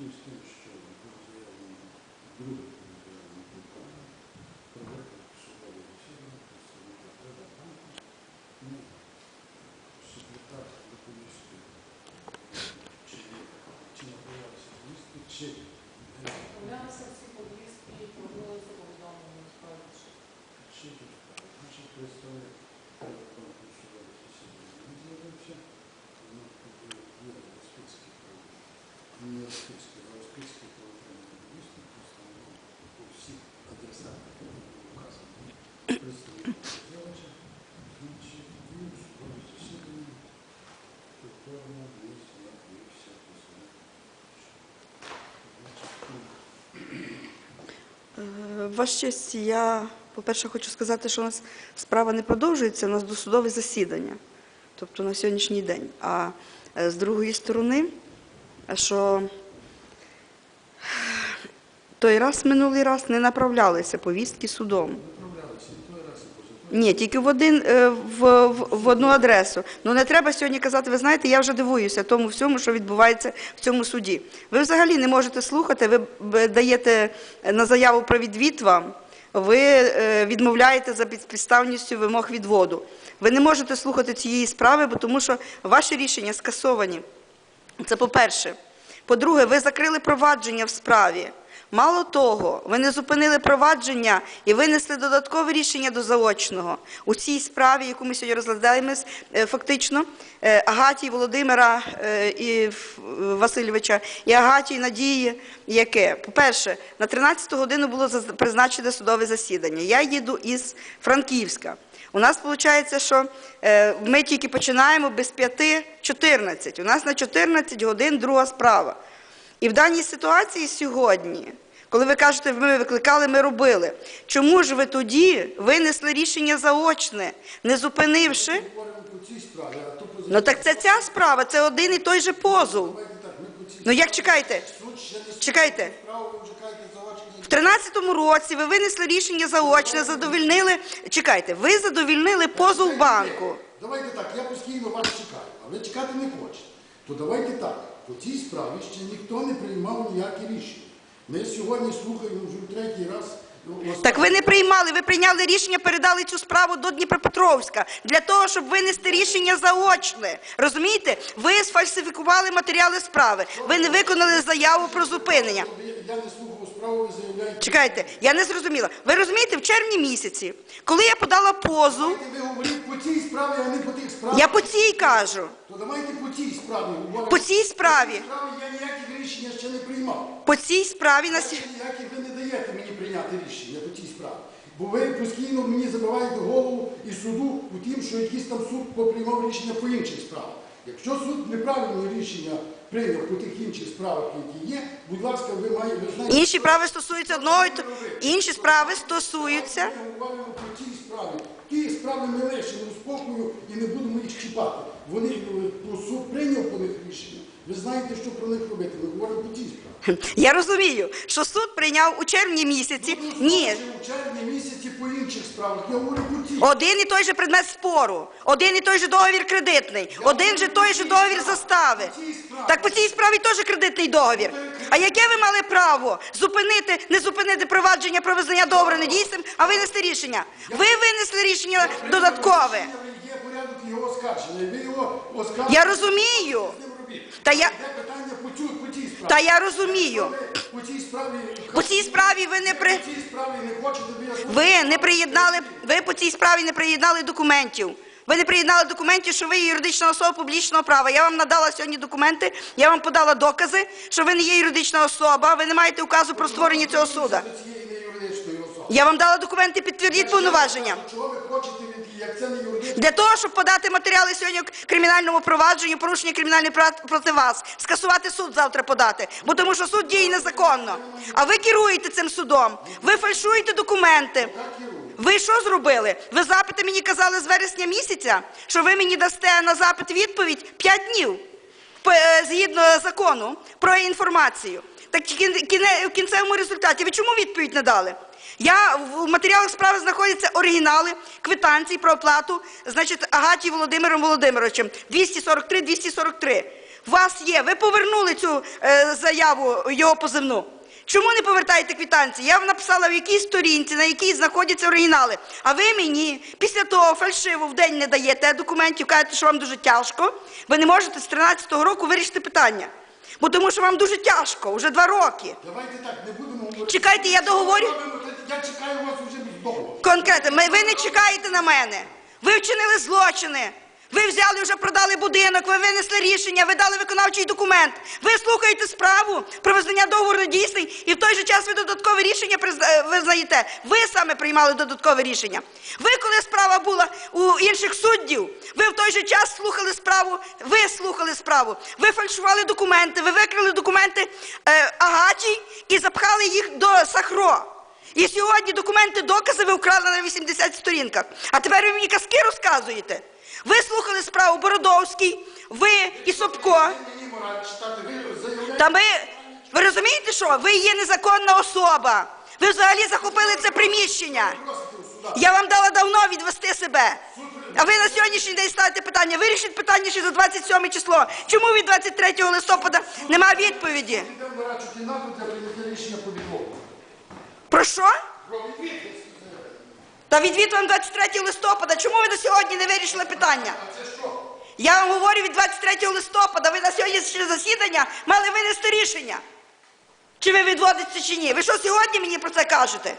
Зв'язку з тим, що було заявлено друге повідомлення питання, провести судове засідання, представника Приватбанку, ну, секретар доповісти, чи, чи набиралися місти, чи е, Оглянувся всі повістки і проводилися повідомлення справді. Чи тут, значить, представник Приватбанку судове засідання не з'явився, воно буде Юрій Розпицький, не Розпицький, а Розпицький правоохоронний міністр, представник по всіх адресатах, які були указані, представник Зелеча, значить, і судове засідання повторно не з'явився представник. Значить, Е, Ваша честь, я, по-перше, хочу сказати, що у нас справа не продовжується, у нас досудове засідання, тобто на сьогоднішній день. А е, з другої сторони, що той раз, минулий раз не направлялися повістки судом. направлялися і той раз, і позатой. Ні, тільки в один е, в, в, в одну адресу. Ну не треба сьогодні казати. Ви знаєте, я вже дивуюся тому всьому, що відбувається в цьому суді. Ви взагалі не можете слухати. Ви даєте на заяву про відвід вам. Ви е, відмовляєте за підставністю вимог відводу. Ви не можете слухати цієї справи, бо тому що ваші рішення скасовані. Це по-перше. По-друге, ви закрили провадження в справі. Мало того, ви не зупинили провадження і винесли додаткове рішення до заочного. У цій справі, яку ми сьогодні розглядаємо, е, фактично, е, Агатії Володимира е, Васильовича і Агатії Надії, яке, по-перше, на 13 годину було призначене судове засідання. Я їду із Франківська. У нас виходить, що ми тільки починаємо без 5-14. У нас на 14 годин друга справа. І в даній ситуації сьогодні, коли ви кажете, ми викликали, ми робили, чому ж ви тоді винесли рішення заочне, не зупинивши? Ну так це ця справа, це один і той же позов. Ну як чекайте? Чекайте. В 13-му році ви винесли рішення заочне, задовільнили. Чекайте, ви задовільнили позов банку. Давайте так, я постійно вас чекаю, а ви чекати не хочете. То давайте так, по цій справі ще ніхто не приймав ніякі рішення. Ми сьогодні слухаємо вже третій раз. ну, Так ви не приймали, ви прийняли рішення, передали цю справу до Дніпропетровська для того, щоб винести рішення заочне. Розумієте? Ви сфальсифікували матеріали справи. Ви не виконали заяву про зупинення. Я не ви заявляєте. Чекайте, я не зрозуміла. Ви розумієте, в червні місяці, коли я подала Давайте ви говоріть по цій справі, а не по тих справах. я по цій кажу. То давайте по цій справі. По цій справі. Справі я ніяких рішення ще не приймав. По цій справі на сі- Ніяких ви не даєте мені прийняти рішення по цій справі. Бо ви постійно мені забиваєте голову і суду у тім, що якийсь там суд поприймав рішення по інших справах. Якщо суд неправильне рішення прийняв по тих інших справах, які є, будь ласка, ви маєте знаєте. інші справи стосуються одного, і інші справи стосуються. Ми говоримо про ті справи. Ті справи ми лишимо спокою і не будемо їх чіпати. Вони е, по суд прийняв по них рішення. Ви знаєте, що про них робити. Ми говоримо по тій справі. Я розумію, що суд прийняв у червні місяці. Ні, У червні місяці по інших справах. Я говорю ті. Один і той же предмет спору, один і той же договір кредитний, один же той же договір застави. Так по цій справі теж кредитний договір. А яке ви мали право зупинити, не зупинити провадження про визнання договору недійсним, а винести рішення? Ви винесли рішення додаткове. Є порядок його оскарження. Ви його оскаржуєте. Я розумію. Та я- Йде питання по цю по цій справі. Та я розумію. По цій справі По цій справі ви не при по цій справі не хочете. Ви, не приєднали. Ви по цій справі не приєднали документів. Ви не приєднали документів, що ви є юридична особа публічного права. Я вам надала сьогодні документи, я вам подала докази, що ви не є юридична особа, ви не маєте указу про створення цього суду. Я вам дала документи, підтвердіть повноваження. Чого ви хочете Для того, щоб подати матеріали сьогодні кримінальному провадженні, порушення кримінальної прав проти вас, скасувати суд завтра подати, бо тому що суд діє незаконно. А ви керуєте цим судом, ви фальшуєте документи. Ви що зробили? Ви запити мені казали з вересня місяця, що ви мені дасте на запит відповідь 5 днів е, згідно закону про інформацію. Так в кінцевому результаті ви чому відповідь не дали? Я в матеріалах справи знаходяться оригінали квитанцій про оплату, значить, Агаті Володимиром Володимировичем 243-243. У вас є. Ви повернули цю е, заяву його позивну. Чому не повертаєте квитанції? Я вам написала в якій сторінці, на якій знаходяться оригінали. А ви мені після того фальшиво в день не даєте документів, кажете, що вам дуже тяжко. Ви не можете з 13-го року вирішити питання. Бо тому що вам дуже тяжко, вже два роки. Давайте так, не будемо говорити. Чекайте, я договорю. Я чекаю вас вже довго. Конкретно, ми- ви не чекаєте на мене. Ви вчинили злочини. Ви взяли вже продали будинок, ви винесли рішення, ви дали виконавчий документ. Ви слухаєте справу про визнання договору недійсний і в той же час ви додаткове рішення е, визнаєте. Ви саме приймали додаткове рішення. Ви, коли справа була у інших суддів, ви в той же час слухали справу, ви слухали справу, ви фальшували документи, ви викрили документи е, Агаті і запхали їх до Сахро. І сьогодні документи, докази ви вкрали на 80 сторінках. А тепер ви мені казки розказуєте. Ви слухали справу Бородовський, ви і Собко. Та ми, ви розумієте що? Ви є незаконна особа. Ви взагалі захопили це приміщення. Я вам дала давно відвести себе. А ви на сьогоднішній день ставите питання. Вирішіть питання ще за 27 число. Чому від 23 листопада немає відповіді? Йдемо на радшу кімнату для прийняття рішення по відмову. Про що? Та відвід вам 23 листопада. Чому ви до сьогодні не вирішили питання? Я вам говорю від 23 листопада. Ви на сьогоднішнє засідання мали винести рішення. Чи ви відводите чи ні? Ви що сьогодні мені про це кажете?